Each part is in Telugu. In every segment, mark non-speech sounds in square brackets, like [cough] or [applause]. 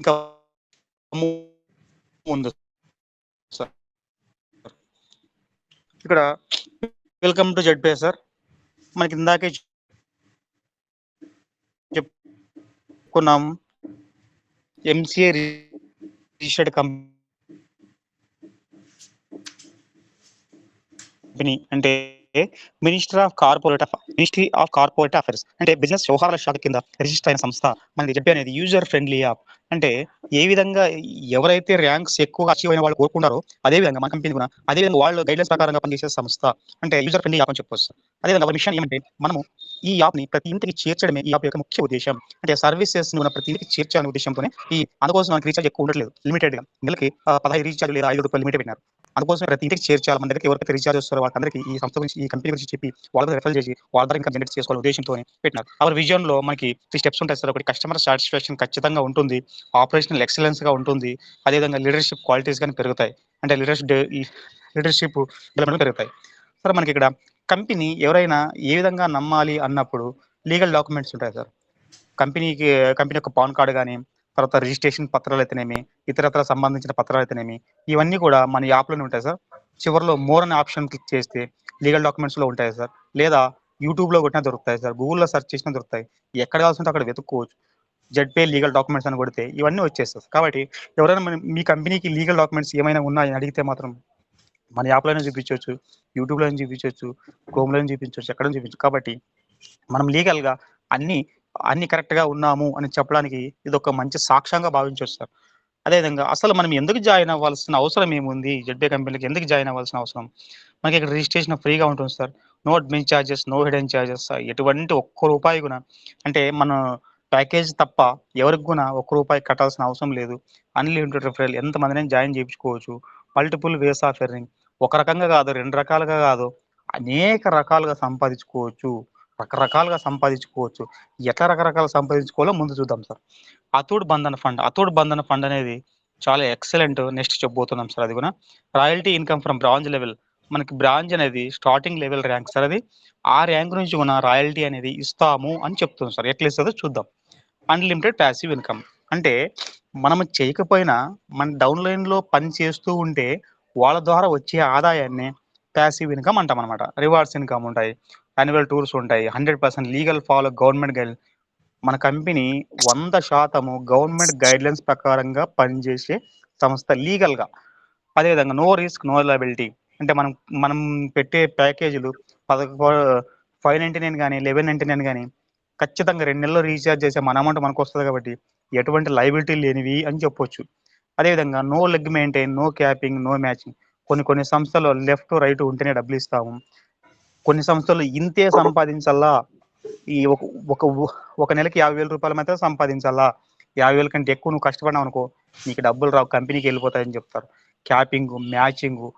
ఇంకా ఉంది సార్. ఇక్కడ వెల్కమ్ టు జడ్పే సార్. మనకి ఇందాకే చెప్పుకున్నాం ఎంసీఏ రిజిస్టర్డ్ కంపెనీ అంటే minister of corporate ministry of corporate affairs అంటే బిజినెస్ వ్యవహారాల శాఖ కింద రిజిస్టర్ అయిన సంస్థ మనకి జడ్పీ అనేది యూజర్ ఫ్రెండ్లీ యాప్ అంటే ఏ విధంగా ఎవరైతే ర్యాంక్స్ ఎక్కువగా అచీవ్ అయిన వాళ్ళు కోరుకున్నారో అదే విధంగా మన కంపెనీ కూడా అదే విధంగా వాళ్ళు గైడ్లైన్స్ ప్రకారంగా పనిచేసే సంస్థ అంటే యూజర్ ఫ్రెండ్లీ యాప్ అని చెప్పొచ్చు. అదే విధంగా ఒక విషయం ఏమంటే మనము ఈ యాప్ని ప్రతి ఇంటికి చేర్చడమే ఈ యాప్ యొక్క ముఖ్య ఉద్దేశం. అంటే సర్వీసెస్ మన ప్రతి ఇంటికి చేర్చాలనే ఉద్దేశంతోనే ఈ అందుకోసం మనకి రీఛార్జ్ ఎక్కువ ఉండట్లేదు. లిమిటెడ్గా నెలకి పదహైదు రీఛార్జ్ లేదా ఐదు రూపాయలు లిమిట్ పెట్టినారు. అందుకోసం ప్రతి ఇంటికి చేర్చాలి మన దగ్గర ఎవరైతే రీఛార్జ్ వస్తారో వాళ్ళందరికీ ఈ సంస్థ గురించి ఈ కంపెనీ గురించి చెప్పి వాళ్ళతో రెఫర్ చేసి వాళ్ళ ద్వారా ఇంకా జనరేట్ చేసుకోవాలి ఉద్దేశంతో పెట్టినారు. అవర్ విజన్లో మనకి త్రీ స్టెప్స్ ఉంటాయి సార్. ఒకటి కస్టమర్ సాటిస్ఫాక్షన్ ఖచ్చితంగా ఉంటుంది. ఆపరేషనల్ ఎక్సలెన్స్గా ఉంటుంది. అదేవిధంగా లీడర్షిప్ క్వాలిటీస్ కానీ పెరుగుతాయి. అంటే లీడర్షిప్ లీడర్షిప్ డెవలప్మెంట్ పెరుగుతాయి. సార్ మనకి ఇక్కడ కంపెనీ ఎవరైనా ఏ విధంగా నమ్మాలి అన్నప్పుడు లీగల్ డాక్యుమెంట్స్ ఉంటాయి సార్. కంపెనీకి కంపెనీ యొక్క పాన్ కార్డు కానీ తర్వాత రిజిస్ట్రేషన్ పత్రాలు అయితేనేమి ఇతరత్ర సంబంధించిన పత్రాలు అయితేనేమి ఇవన్నీ కూడా మన యాప్లోనే ఉంటాయి సార్. చివరిలో మోర్ అనే ఆప్షన్ క్లిక్ చేస్తే లీగల్ డాక్యుమెంట్స్లో ఉంటాయి సార్. లేదా యూట్యూబ్లో కొట్టినా దొరుకుతాయి సార్. గూగుల్లో సెర్చ్ చేసినా దొరుకుతాయి. ఎక్కడ కావాల్సింటే అక్కడ వెతుక్కోవచ్చు. జడ్పే లీగల్ డాక్యుమెంట్స్ అని కొడితే ఇవన్నీ వచ్చేస్తాయి కాబట్టి ఎవరైనా మన మీ కంపెనీకి లీగల్ డాక్యుమెంట్స్ ఏమైనా ఉన్నాయని అడిగితే మాత్రం మన యాప్లోనే చూపించవచ్చు యూట్యూబ్లో చూపించవచ్చు క్రోమ్లోనే చూపించవచ్చు ఎక్కడ చూపించవచ్చు. కాబట్టి మనం లీగల్గా అన్ని అన్ని కరెక్ట్గా ఉన్నాము అని చెప్పడానికి ఇది ఒక మంచి సాక్ష్యంగా భావించవచ్చు సార్. అదేవిధంగా అసలు మనం ఎందుకు జాయిన్ అవ్వాల్సిన అవసరం ఏముంది? జెడ్బే కంపెనీకి ఎందుకు జాయిన్ అవ్వాల్సిన అవసరం? మనకి ఇక్కడ రిజిస్ట్రేషన్ ఫ్రీగా ఉంటుంది sir. No admin charges no hidden charges ఎటువంటి ఒక్క రూపాయి కూడా అంటే మన ప్యాకేజ్ తప్ప ఎవరికి కూడా ఒక్క రూపాయి కట్టాల్సిన అవసరం లేదు. అన్లిమిటెడ్ రిఫరల్ ఎంతమందిని జాయిన్ చేయించుకోవచ్చు? మల్టిపుల్ వేస్ ఆఫ్ ఎర్నింగ్ ఒక రకంగా కాదు రెండు రకాలుగా కాదు అనేక రకాలుగా సంపాదించుకోవచ్చు. రకరకాలుగా సంపాదించుకోవచ్చు. ఎట్లా రకరకాల సంపాదించుకోవాలో ముందు చూద్దాం సార్. అతూడ్ బంధన ఫండ్ అతూడ్ బంధన ఫండ్ అనేది చాలా ఎక్సలెంట్ నెక్స్ట్ చెప్పబోతున్నాం సార్ అది కూడా. Royalty income from bronze level మనకి బ్రాంజ్ అనేది స్టార్టింగ్ లెవెల్ ర్యాంక్ సార్ అది. ఆ ర్యాంక్ నుంచి మన రాయల్టీ అనేది ఇస్తాము అని చెప్తుంది సార్. ఎట్లా ఇస్తుందో చూద్దాం. అన్లిమిటెడ్ ప్యాసివ్ ఇన్కమ్ అంటే మనం చేయకపోయినా మన డౌన్లైన్లో పని చేస్తూ ఉంటే వాళ్ళ ద్వారా వచ్చే ఆదాయాన్ని ప్యాసివ్ ఇన్కమ్ అంటాం అనమాట రివార్డ్స్ ఇన్కమ్ ఉంటాయి. యాన్యువల్ టూర్స్ ఉంటాయి. Hundred percent legal follow government guide మన కంపెనీ వంద శాతము గవర్నమెంట్ గైడ్ లైన్స్ ప్రకారంగా పనిచేసే సంస్థ లీగల్గా. అదేవిధంగా నో రిస్క్ నో లయబిలిటీ అంటే మనం మనం పెట్టే ప్యాకేజీలు పదకొ ఫైవ్ నైంటీ నైన్ కానీ లెవెన్ నైంటీ నైన్ కానీ ఖచ్చితంగా రెండు నెలలు రీఛార్జ్ చేసే మన అమౌంట్ మనకు వస్తుంది కాబట్టి ఎటువంటి లైబిలిటీ లేనివి అని చెప్పొచ్చు. అదేవిధంగా no leg maintain no capping no matching కొన్ని కొన్ని సంస్థలు లెఫ్ట్ రైట్ ఉంటేనే డబ్బులు ఇస్తాము. కొన్ని సంస్థలు ఇంతే సంపాదించాలా ఈ ఒక ఒక ఒక నెలకి యాభై వేల రూపాయలు మాత్రం సంపాదించాలా యాభై వేల కంటే ఎక్కువ నువ్వు కష్టపడినావు అనుకో నీకు డబ్బులు రావు కంపెనీకి వెళ్ళిపోతాయని చెప్తారు. క్యాపింగ్ మ్యాచింగ్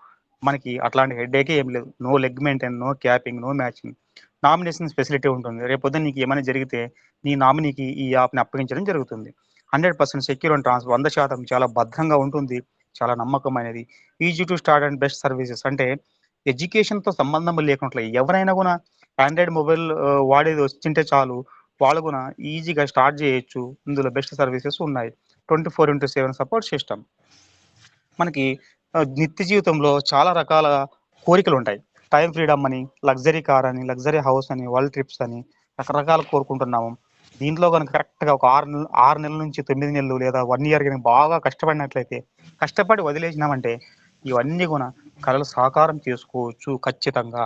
మనకి అట్లాంటి హెడ్ఏకే ఏం లేదు. No leg maintain no capping no matching. Nomination facility ఉంటుంది. రేపొద్దున నీకు ఏమైనా జరిగితే నీ నామినీకి ఈ యాప్ని అప్పగించడం జరుగుతుంది. Hundred percent secure and transfer వంద శాతం చాలా భద్రంగా ఉంటుంది. చాలా నమ్మకమైనది. Easy to start and best services అంటే ఎడ్యుకేషన్తో సంబంధం లేకుండా ఎవరైనా కూడా ఆండ్రాయిడ్ మొబైల్ వాడేది వచ్చింటే చాలు వాళ్ళు కూడా ఈజీగా స్టార్ట్ చేయొచ్చు. ఇందులో బెస్ట్ సర్వీసెస్ ఉన్నాయి. Twenty four into seven support system. మనకి నిత్య జీవితంలో చాలా రకాల కోరికలు ఉంటాయి. టైం ఫ్రీడమ్ అని లగ్జరీ కార్ అని లగ్జరీ హౌస్ అని వరల్డ్ ట్రిప్స్ అని రకరకాలు కోరుకుంటున్నాము. దీంట్లో కనుక కరెక్ట్గా ఒక ఆరు నెలలు ఆరు నెలల నుంచి తొమ్మిది నెలలు లేదా వన్ ఇయర్ కనుక బాగా కష్టపడినట్లయితే కష్టపడి వదిలేసినామంటే ఇవన్నీ కూడా కళలు సాకారం చేసుకోవచ్చు ఖచ్చితంగా.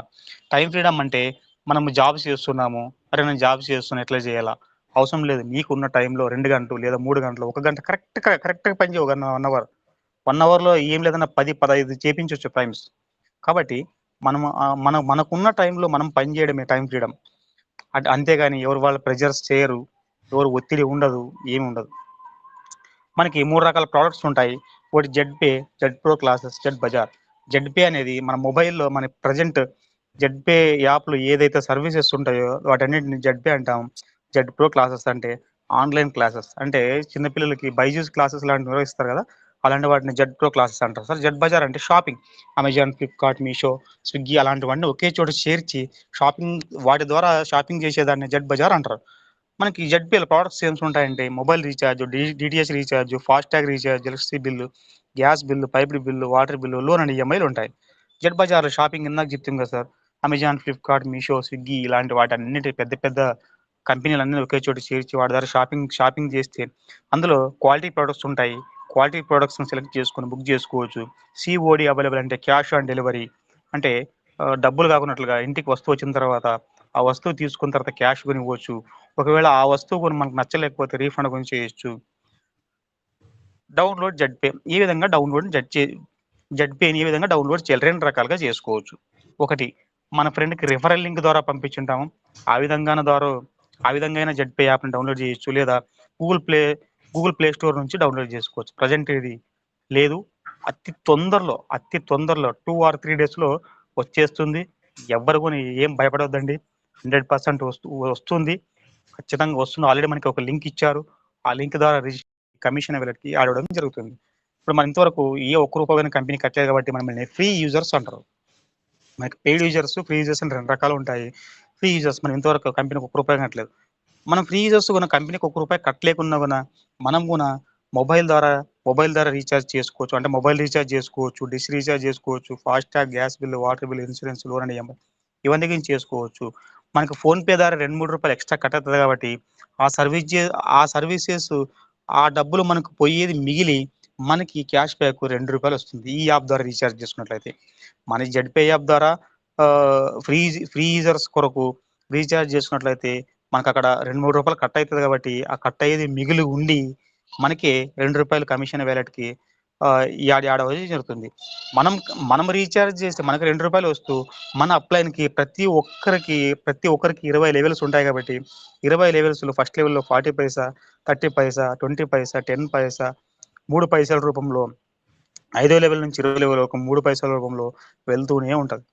టైం ఫ్రీడమ్ అంటే మనం జాబ్స్ చేస్తున్నాము అరే నేను జాబ్స్ చేస్తున్నా ఎట్లా చేయాలా? అవసరం లేదు. నీకున్న టైంలో రెండు గంటలు లేదా మూడు గంటలు ఒక గంట కరెక్ట్ కరెక్ట్గా పని ఒక వన్ అవర్ వన్ అవర్లో ఏం లేదన్నా పది పదహైదు చేపించవచ్చు టైమ్స్ కాబట్టి మనం మన మనకున్న టైంలో మనం పని చేయడమే టైం ఫ్రీడమ్ అంటే అంతేగాని ఎవరు వాళ్ళ ప్రెజర్స్ చేయరు ఎవరు ఒత్తిడి ఉండదు ఏమి ఉండదు. మనకి మూడు రకాల ప్రోడక్ట్స్ ఉంటాయి. ఒకటి Z pay Z pro classes Z bazaar. Z pay అనేది మన మొబైల్లో మన ప్రజెంట్ జెడ్ పే యాప్లు ఏదైతే సర్వీసెస్ ఉంటాయో వాటన్నిటిని జెడ్ పే అంటాం. జెడ్ ప్రో క్లాసెస్ అంటే ఆన్లైన్ క్లాసెస్. అంటే చిన్నపిల్లలకి బైజూస్ క్లాసెస్ లాంటివి నిర్వహిస్తారు కదా అలాంటి వాటిని జెడ్ ప్రో క్లాసెస్ అంటారు. సార్ జెడ్ బజార్ అంటే shopping. Amazon Flipkart Meesho Swiggy అలాంటివన్నీ ఒకే చోట చేర్చి షాపింగ్ వాటి ద్వారా షాపింగ్ చేసేదాన్ని జెడ్ బజార్ అంటారు. మనకి జెడ్పీఎల్ ప్రొడక్ట్స్ ఏమ్స్ ఉంటాయంటే mobile recharge DTH recharge FASTag recharge electricity bill gas bill pipe bill water bill loan and ఈఎంఐలు ఉంటాయి. జెడ్ బజార్లో షాపింగ్ ఇందాక చెప్తాం కదా sir. Amazon Flipkart Meesho Swiggy ఇలాంటి వాటి అన్నిటి పెద్ద పెద్ద కంపెనీలు అన్ని ఒకే చోట చేర్చి వాటి ద్వారా షాపింగ్ షాపింగ్ చేస్తే అందులో క్వాలిటీ ప్రొడక్ట్స్ ఉంటాయి. క్వాలిటీ ప్రొడక్ట్స్ సెలెక్ట్ చేసుకొని బుక్ చేసుకోవచ్చు. సిఓడి అవైలబుల్ అంటే క్యాష్ ఆన్ డెలివరీ అంటే డబ్బులు కాకున్నట్లుగా ఇంటికి వస్తువు వచ్చిన తర్వాత ఆ వస్తువు తీసుకున్న తర్వాత క్యాష్ కొని ఇవ్వచ్చు ఒకవేళ ఆ వస్తువు కొని మనకు నచ్చలేకపోతే రీఫండ్ కొని చేయొచ్చు. డౌన్లోడ్ జెడ్ పే ఈ విధంగా డౌన్లోడ్ జెడ్ చే జెడ్ పేని ఈ విధంగా డౌన్లోడ్ చేయాలి. రెండు రకాలుగా చేసుకోవచ్చు. ఒకటి మన ఫ్రెండ్కి రిఫరల్ లింక్ ద్వారా పంపించుంటాము. ఆ విధంగా ద్వారా ఆ విధంగా అయినా జెడ్ పే యాప్ని డౌన్లోడ్ చేయొచ్చు. లేదా Google Play Google Play Store నుంచి డౌన్లోడ్ చేసుకోవచ్చు. ప్రజెంట్ ఇది లేదు. అతి తొందరలో అతి తొందరలో టూ ఆర్ త్రీ డేస్లో వచ్చేస్తుంది. ఎవ్వరు కూడా ఏం భయపడవద్దండి హండ్రెడ్ పర్సెంట్ వస్తు వస్తుంది. ఖచ్చితంగా వస్తుంది. ఆల్రెడీ మనకి ఒక లింక్ ఇచ్చారు. ఆ లింక్ ద్వారా కమిషన్ వీళ్ళకి ఆడవడం జరుగుతుంది. ఇప్పుడు మన ఇంతవరకు ఏ ఒక్క రూపాయలు కంపెనీ కట్టలేదు కాబట్టి మనం ఫ్రీ యూజర్స్ అంటారు. మనకి పెయిడ్ యూజర్స్ ఫ్రీ యూజర్స్ అని రెండు రకాలు ఉంటాయి. ఫ్రీ యూజర్స్ మనం ఇంతవరకు కంపెనీకి ఒక్క రూపాయి కట్టలేదు. మనం ఫ్రీ యూజర్స్ కూడా కంపెనీకి ఒక్క రూపాయి కట్టలేకున్నా కూడా మనం కూడా మొబైల్ ద్వారా మొబైల్ ద్వారా రీఛార్జ్ చేసుకోవచ్చు. అంటే మొబైల్ రీఛార్జ్ చేసుకోవచ్చు డిష్ రీఛార్జ్ చేసుకోవచ్చు FASTag gas bill water bill insurance loan and ఇవన్నీ గురించి చేసుకోవచ్చు. మనకు ఫోన్పే ద్వారా రెండు మూడు రూపాయలు ఎక్స్ట్రా కట్ అవుతుంది కాబట్టి ఆ సర్వీస్ చే ఆ సర్వీసెస్ ఆ డబ్బులు మనకు పోయేది మిగిలి మనకి క్యాష్ బ్యాక్ రెండు రూపాయలు వస్తుంది ఈ యాప్ ద్వారా రీఛార్జ్ చేసుకున్నట్లయితే. మన జెడ్పే యాప్ ద్వారా ఫ్రీ ఫ్రీ యూజర్స్ కొరకు రీఛార్జ్ చేసుకున్నట్లయితే మనకు అక్కడ రెండు మూడు రూపాయలు కట్ అవుతుంది కాబట్టి ఆ కట్ అయ్యేది మిగిలి ఉండి మనకి రెండు రూపాయలు కమిషన్ వ్యాలెట్కి యాడ్ యాడ్ వచ్చి జరుగుతుంది మనం మనం రీఛార్జ్ చేస్తే మనకి రెండు రూపాయలు వస్తూ మన అప్లైన్కి ప్రతి ఒక్కరికి ప్రతి ఒక్కరికి ఇరవై లెవెల్స్ ఉంటాయి కాబట్టి ఇరవై లెవెల్స్లో ఫస్ట్ లెవెల్లో forty paisa thirty paisa twenty paisa ten paisa మూడు పైసల రూపంలో ఐదో లెవెల్ నుంచి ఇరవై లెవెల్ ఒక మూడు పైసల రూపంలో వెళ్తూనే ఉంటుంది.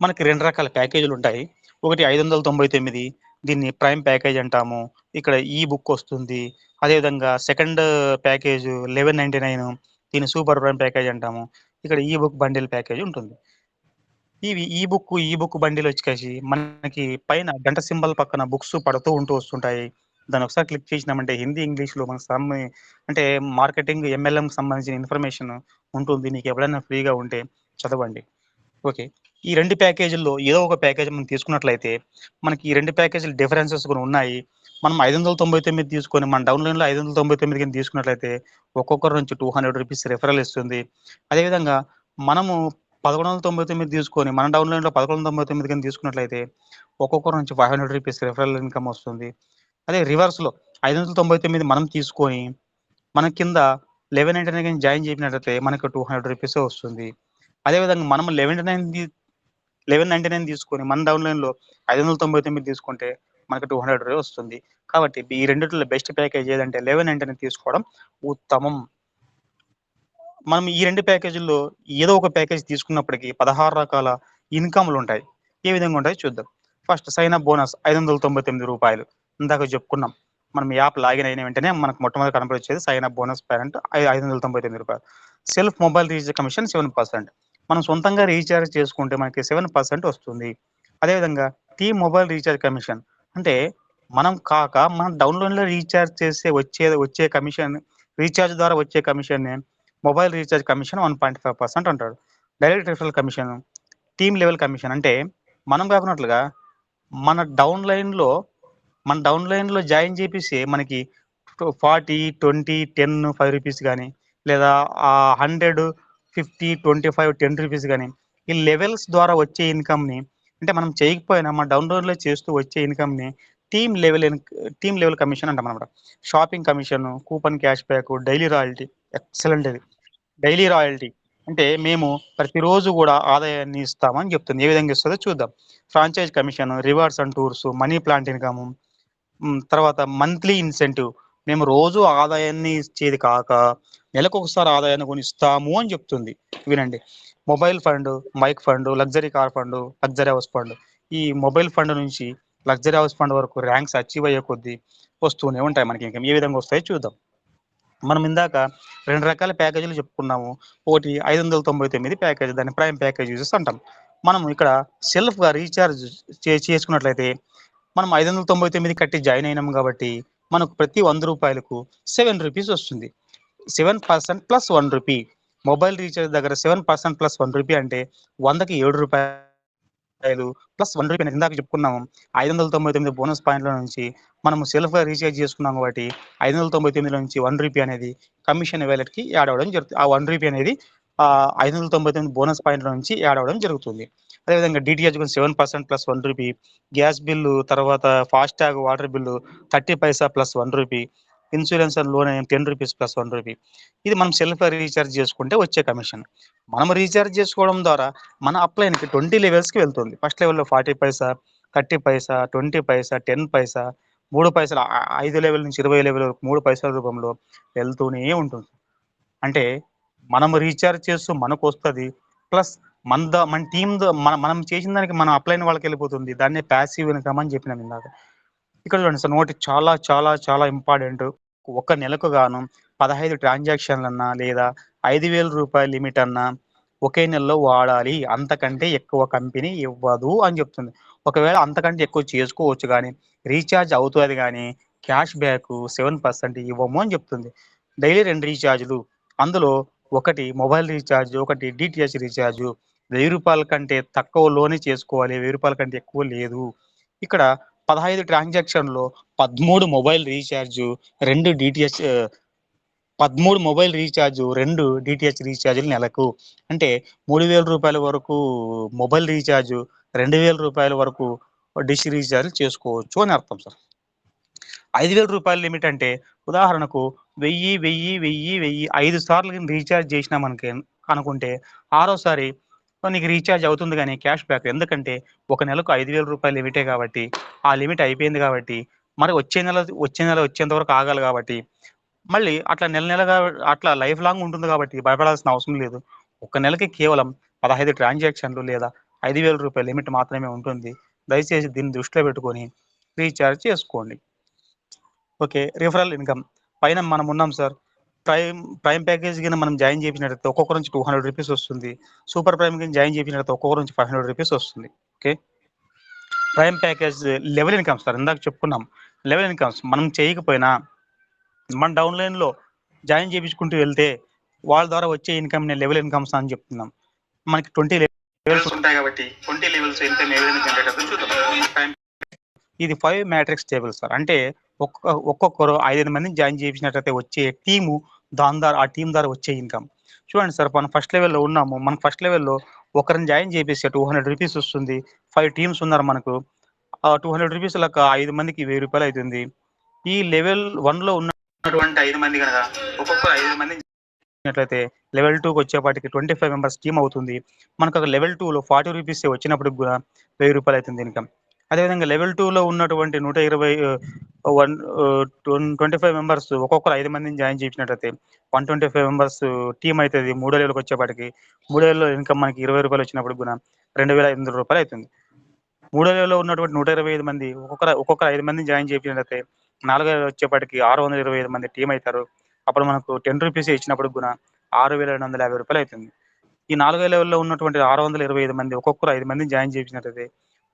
మనకి రెండు రకాల ప్యాకేజీలు ఉంటాయి. ఒకటి ఐదు వందల తొంభై తొమ్మిది దీన్ని ప్రైమ్ ప్యాకేజ్ అంటాము. ఇక్కడ ఈ బుక్ వస్తుంది. అదేవిధంగా second package eleven ninety nine దీని సూపర్ ప్రైమ్ ప్యాకేజ్ అంటాము. ఇక్కడ ఈ బుక్ బండిల్ ప్యాకేజ్ ఉంటుంది. ఇవి ఈ బుక్ ఈ బుక్ బండిల్ వచ్చేసి మనకి పైన గంట సింబల్ పక్కన బుక్స్ పడుతూ ఉంటూ వస్తుంటాయి. దాన్ని ఒకసారి క్లిక్ చేసినామంటే హిందీ ఇంగ్లీష్లో మనకు సంబంధి అంటే మార్కెటింగ్ ఎంఎల్ఎం సంబంధించిన ఇన్ఫర్మేషన్ ఉంటుంది. నీకు ఎప్పుడైనా ఫ్రీగా ఉంటే చదవండి. ఓకే. ఈ రెండు ప్యాకేజీల్లో ఏదో ఒక ప్యాకేజ్ మనం తీసుకున్నట్లయితే మనకి ఈ రెండు ప్యాకేజీలు డిఫరెన్సెస్ కూడా ఉన్నాయి. మనం ఐదు వందల తొంభై తొమ్మిది తీసుకొని మన డౌన్లైన్లో ఐదు వందల తొంభై తొమ్మిది కింద తీసుకున్నట్లయితే ఒక్కొక్కరి నుంచి టూ హండ్రెడ్ రూపీస్ రిఫరల్ ఇస్తుంది. అదేవిధంగా మనము పదకొండు వందల తొంభై తొమ్మిది తీసుకొని మన డౌన్లైన్లో పదకొండు వందల తొంభై తొమ్మిది కింద తీసుకున్నట్లయితే ఒక్కొక్కరి నుంచి five hundred rupees referral income వస్తుంది. అదే రివర్స్లో ఐదు వందల తొంభై తొమ్మిది మనం తీసుకొని మన కింద లెవెన్ నైంటీ నైన్ జాయిన్ చేసినట్లయితే మనకు టూ హండ్రెడ్ రూపీస్ వస్తుంది. అదేవిధంగా మనం eleven nine eleven ninety nine తీసుకొని మన డౌన్లైన్లో ఐదు వందల తొంభై తొమ్మిది తీసుకుంటే మనకు టూ హండ్రెడ్ రూపీస్ వస్తుంది. కాబట్టి ఈ రెండిట్లో బెస్ట్ ప్యాకేజ్ ఏదంటే లెవెన్ నైంటీ నైన్ తీసుకోవడం ఉత్తమం. మనం ఈ రెండు ప్యాకేజీల్లో ఏదో ఒక ప్యాకేజ్ తీసుకున్నప్పటికీ పదహారు రకాల ఇన్కమ్లు ఉంటాయి. ఏ విధంగా ఉంటాయి చూద్దాం. ఫస్ట్ సైన్ అప్ బోనస్ ఐదు వందల తొంభై తొమ్మిది రూపాయలు. ఇందాక చెప్పుకున్నాం. మనం యాప్ లాగిన్ అయిన వెంటనే మనకు మొట్టమొదటి కనపడొచ్చేది సైన్ అప్ బోనస్ పేరెంట్ ఐదు వందల తొంభై తొమ్మిది రూపాయలు. Self mobile recharge commission seven percent మనం సొంతంగా రీఛార్జ్ చేసుకుంటే మనకి సెవెన్ పర్సెంట్ వస్తుంది. అదేవిధంగా టీ మొబైల్ రీఛార్జ్ కమిషన్ అంటే మనం కాక మనం డౌన్లోడ్లో రీఛార్జ్ చేసే వచ్చే వచ్చే కమిషన్ రీఛార్జ్ ద్వారా వచ్చే commission mobile recharge commission one point five percent అంటాడు direct referral commission team level commission అంటే మనం కాకున్నట్లుగా మన డౌన్లైన్లో మన డౌన్లైన్లో జాయిన్ చేపిస్తే మనకి forty twenty ten five rupees కానీ లేదా hundred fifty twenty five ten rupees కానీ ఈ లెవెల్స్ ద్వారా వచ్చే ఇన్కమ్ని అంటే మనం చేయకపోయినా మన డౌన్లోడ్లో చేస్తూ వచ్చే ఇన్కమ్ని team level team level commission అంటాం అనమాట shopping commission coupon cash back daily royalty excellent ఇది. డైలీ రాయల్టీ అంటే మేము ప్రతిరోజు కూడా ఆదాయాన్ని ఇస్తామని చెప్తుంది. ఏ విధంగా ఇస్తుందో చూద్దాం. Franchise commission rewards and tours money plant income తర్వాత మంత్లీ ఇన్సెంటివ్ మేము రోజు ఆదాయాన్ని ఇచ్చేది కాక నెలకు ఒకసారి ఆదాయాన్ని కొని ఇస్తాము అని చెప్తుంది. వినండి. Mobile fund bike fund luxury car fund luxury house fund ఈ మొబైల్ ఫండ్ నుంచి లగ్జరీ హౌస్ ఫండ్ వరకు ర్యాంక్స్ అచీవ్ అయ్యే కొద్దీ వస్తూనే ఉంటాయి మనకి ఇంకా. ఏ విధంగా వస్తాయో చూద్దాం. మనం ఇందాక రెండు రకాల ప్యాకేజీలు చెప్పుకున్నాము. ఒకటి ఐదు వందల తొంభై తొమ్మిది ప్యాకేజ్ దాన్ని ప్రైమ్ ప్యాకేజ్ యూజెస్ అంటాం. మనం ఇక్కడ సెల్ఫ్గా రీఛార్జ్ చే చేసుకున్నట్లయితే మనం 599 కట్టి జాయిన్ అయినాం కాబట్టి మనకు ప్రతి వంద రూపాయలకు సెవెన్ రూపీస్ వస్తుంది. Seven percent plus one rupee. Mobile recharge దగ్గర seven percent plus one rupee అంటే 100కి 7 రూపాయలు ప్లస్ వన్ రూపీ ఇందాక చెప్పుకున్నాము. 599 బోనస్ పాయింట్ల నుంచి మనము సెల్ఫ్‌గా రీఛార్జ్ చేసుకున్నాం కాబట్టి 599 నుంచి వన్ రూపీ అనేది కమిషన్ వ్యాలెట్కి యాడ్ అవ్వడం జరుగుతుంది. ఆ వన్ రూపీ అనేది ఐదు వందల తొంభై తొమ్మిది బోనస్ పాయింట్ల నుంచి యాడ్ అవ్వడం జరుగుతుంది. అదేవిధంగా డిటిహెచ్ కూడా 7% plus one rupee. Gas bill, తర్వాత FASTag water bill 30 paisa plus one rupee. Insurance and loan 10 rupees plus one rupee. ఇది మనం సెల్ఫ్ రీఛార్జ్ చేసుకుంటే వచ్చే కమిషన్. మనం రీఛార్జ్ చేసుకోవడం ద్వారా మన అప్‌లైన్‌కి 20 లెవెల్స్‌కి వెళ్తుంది. ఫస్ట్ లెవెల్‌లో 40 పైసా, 30 పైసా, 20 పైసా, 10 పైసా, మూడు పైసలు ఐదు లెవెల్ నుంచి 20 లెవెల్ వరకు మూడు పైసల రూపంలో వెళ్తూనే ఉంటుంది. అంటే మనం రీఛార్జ్ చేస్తూ మనకు వస్తుంది ప్లస్ మన ద మన టీమ్ ద మన మనం చేసిన దానికి మన అప్‌లైన్ వాళ్ళకెళ్ళిపోతుంది. దాన్నే ప్యాసివ్ ఇన్‌కమ్ అని చెప్పినాం ఇందాక. ఇక్కడ చూడండి సార్ నోటి చాలా చాలా చాలా ఇంపార్టెంట్. ఒక నెలకు గాను 15 ట్రాన్సాక్షన్‌లన్నా లేదా ఐదు వేల రూపాయల లిమిట్ అన్నా ఒకే నెలలో వాడాలి. అంతకంటే ఎక్కువ కంపెనీ ఇవ్వదు అని చెప్తుంది. ఒకవేళ అంతకంటే ఎక్కువ చేసుకోవచ్చు కానీ రీఛార్జ్ అవుతుంది కానీ క్యాష్ బ్యాక్ సెవెన్ పర్సెంట్ ఇవ్వము అని చెప్తుంది. డైలీ రెండు రీఛార్జ్లు అందులో ఒకటి మొబైల్ రీఛార్జ్ ఒకటి డిటిహెచ్ రీఛార్జ్ వెయ్యి రూపాయల కంటే తక్కువలోనే చేసుకోవాలి. వెయ్యి రూపాయల కంటే ఎక్కువ లేదు. ఇక్కడ 15 ట్రాన్సాక్షన్‌లో 13 మొబైల్ రీఛార్జ్ రెండు డిటిహెచ్ పదమూడు మొబైల్ రీఛార్జ్ రెండు డిటిహెచ్ రీఛార్జ్లు నెలకు. అంటే మూడు వేల రూపాయల వరకు మొబైల్ రీఛార్జ్ రెండు వేల రూపాయల వరకు డిష్ రీఛార్జ్ చేసుకోవచ్చు అని అర్థం సార్. ఐదు వేల రూపాయల లిమిట్ అంటే ఉదాహరణకు వెయ్యి వెయ్యి వెయ్యి వెయ్యి ఐదు సార్లు రీఛార్జ్ చేసినా మనకి అనుకుంటే ఆరోసారి నీకు రీఛార్జ్ అవుతుంది కానీ క్యాష్ బ్యాక్. ఎందుకంటే ఒక నెలకు ఐదు వేల రూపాయలు లిమిటే కాబట్టి ఆ లిమిట్ అయిపోయింది కాబట్టి మరి వచ్చే నెల వచ్చే నెల వచ్చేంత వరకు ఆగాలి కాబట్టి మళ్ళీ అట్లా నెల నెలగా అట్లా లైఫ్ లాంగ్ ఉంటుంది కాబట్టి భయపడాల్సిన అవసరం లేదు. ఒక నెలకి కేవలం 15 ట్రాన్సాక్షన్‌లు లేదా ఐదు వేల రూపాయల లిమిట్ మాత్రమే ఉంటుంది. దయచేసి దీన్ని దృష్టిలో పెట్టుకొని రీఛార్జ్ చేసుకోండి. ఓకే. రిఫరల్ ఇన్‌కమ్ పైన మనం ఉన్నాం సార్. ప్రైమ్ ప్రైమ్ ప్యాకేజ్ కింద మనం జాయిన్ చేపించినట్లయితే ఒక్కొక్కరి నుంచి రూ. 200 వస్తుంది. సూపర్ ప్రైమ్ కింద జాయిన్ చేపించినట్లయితే ఒక్కొక్కరి నుంచి రూ. 500 వస్తుంది. Okay. Prime package level income sir ఇందాక చెప్పుకున్నాం. లెవెల్ ఇన్‌కమ్స్ మనం చేయకపోయినా మన డౌన్‌లైన్‌లో జాయిన్ చేపించుకుంటూ వెళ్తే వాళ్ళ ద్వారా వచ్చే ఇన్‌కమ్‌ని లెవెల్ ఇన్‌కమ్స్ అని చెప్తున్నాం. మనకి 20 లెవెల్స్ ఉంటాయి కాబట్టి 20 లెవెల్స్ ఇన్‌కమ్ ఏ విధంగా జనరేట్ అవుతుందో చూద్దాం. ప్రైమ్ ఇది 5 మ్యాట్రిక్స్ టేబుల్ సార్. అంటే ఒక్కొక్క ఒక్కొక్కరు ఐదైదు మందిని జాయిన్ చేపించినట్లయితే వచ్చే టీము దాని ద్వారా ఆ టీం ద్వారా వచ్చే ఇన్‌కమ్. చూడండి సార్ మనం ఫస్ట్ లెవెల్‌లో ఉన్నాము. మనం ఫస్ట్ లెవెల్‌లో ఒకరిని జాయిన్ చేపిస్తే టూ హండ్రెడ్ రూపీస్ వస్తుంది. ఫైవ్ టీమ్స్ ఉన్నారు మనకు. టూ హండ్రెడ్ రూపీస్ లెక్క ఐదు మందికి వెయ్యి రూపాయలు అవుతుంది ఈ లెవెల్ వన్లో ఉన్నటువంటి ఐదు మంది కనుక ఒక్కొక్కరు 5 మందిని చేసినట్లయితే లెవెల్ టూకి వచ్చేపాటికి 25 మెంబర్స్ టీమ్ అవుతుంది. మనకు ఒక లెవెల్ టూలో ఫార్టీ రూపీస్ వచ్చినప్పటికి కూడా వెయ్యి రూపాయలు అవుతుంది ఇన్‌కమ్. అదేవిధంగా లెవెల్ టూలో ఉన్నటువంటి 120 వన్ ట్వంటీ ఫైవ్ మెంబర్స్ ఒక్కొక్కరు ఐదు మందిని జాయిన్ చేసినట్టయితే one twenty five members team అవుతుంది మూడో లెవెల్‌కి వచ్చేపాటికి మూడో ఇన్‌కమ్ మనకి ఇరవై రూపాయలు వచ్చినప్పుడు కూడా రూ. 2,500 అవుతుంది. మూడో లెవెల్‌లో ఉన్నటువంటి 125 మంది ఒక్కొక్కరు ఒక్కొక్కరు ఐదు మందిని జాయిన్ చేపించినట్లయితే నాలుగు లెవెల్ వచ్చేపాటికి 625 మంది టీం అవుతారు అప్పుడు మనకు టెన్ రూపీస్ ఇచ్చినప్పుడు కూడా రూ. 6,250 అవుతుంది. ఈ నాలుగో లెవెల్‌లో ఉన్నటువంటి 625 మంది ఒక్కొక్కరు ఐదు మందిని జాయిన్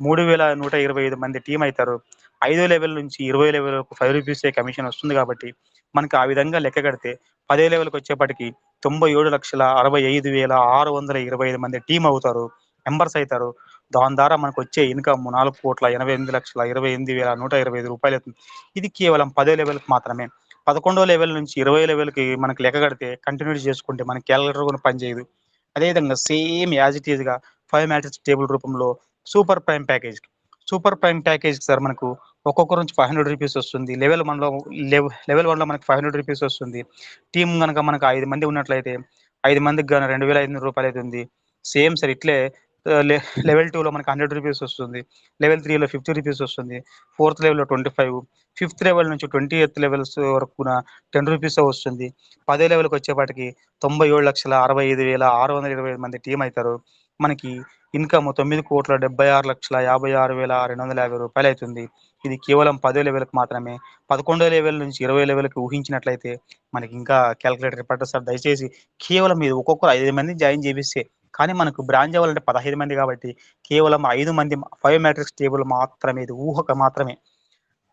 మూడు వేల నూట ఇరవై ఐదు మంది టీం అవుతారు ఐదో లెవెల్ నుంచి 20 లెవెల్ వరకు ఫైవ్ 5 కమిషన్ వస్తుంది కాబట్టి మనకి ఆ విధంగా లెక్క కడితే పదే లెవెల్‌కి వచ్చేపాటికి 97,65,625 మంది టీం అవుతారు. మెంబర్స్ అవుతారు దాని ద్వారా మనకు వచ్చే ఇన్‌కమ్ రూ. 4,88,28,125 అవుతుంది. ఇది కేవలం పదో లెవెల్‌కి మాత్రమే. 11 లెవెల్ నుంచి 20 లెవెల్‌కి మనకు లెక్క కడితే కంటిన్యూ చేసుకుంటే మన క్యాలిక్యులేటర్ కూడా పనిచేయదు. అదేవిధంగా సేమ్ యాజ్ ఇట్ ఈజ్గా ఫైవ్ మ్యాట్రిక్స్ టేబుల్ రూపంలో super prime package. Super prime package sir మనకు ఒక్కొక్క నుంచి ఫైవ్ హండ్రెడ్ రూపీస్ వస్తుంది. లెవెల్ వన్లో లెవెల్ వన్లో మనకి ఫైవ్ హండ్రెడ్ రూపీస్ వస్తుంది. టీం కనుక మనకు ఐదు మంది ఉన్నట్లయితే ఐదు మందికి గాను రెండు వేల ఐదు వందల రూపాయలు అవుతుంది. సేమ్ సార్ ఇట్లే లెవెల్ టూలో మనకి హండ్రెడ్ రూపీస్ వస్తుంది. లెవెల్ త్రీలో ఫిఫ్టీ రూపీస్ వస్తుంది. ఫోర్త్ లెవెల్లో ట్వంటీ ఫైవ్. ఫిఫ్త్ లెవెల్ నుంచి ట్వంటీ ఎయిత్ లెవెల్స్ వరకు టెన్ రూపీస్ వస్తుంది. పదే లెవెల్కి వచ్చేపాటికి తొంభై ఏడు లక్షల అరవై ఐదు వేల ఆరు వందల ఇరవై ఐదు మంది టీం అవుతారు. మనకి ఇన్‌కమ్ 9,76,56,250 అవుతుంది. ఇది కేవలం పదో లెవెల్‌కి మాత్రమే. 11 లెవెల్ నుంచి 20 లెవెల్‌కి ఊహించినట్లయితే మనకి ఇంకా క్యాలిక్యులేటర్ పట్టదు సార్. దయచేసి కేవలం మీరు ఒక్కొక్కరు ఐదు మంది జాయిన్ చేపిస్తే కానీ మనకు బ్రాంచ్ అవ్వాలంటే పదహైదు మంది కాబట్టి కేవలం ఐదు మంది ఫైవ్ మ్యాట్రిక్స్ టేబుల్ మాత్రమే ఇది ఊహక మాత్రమే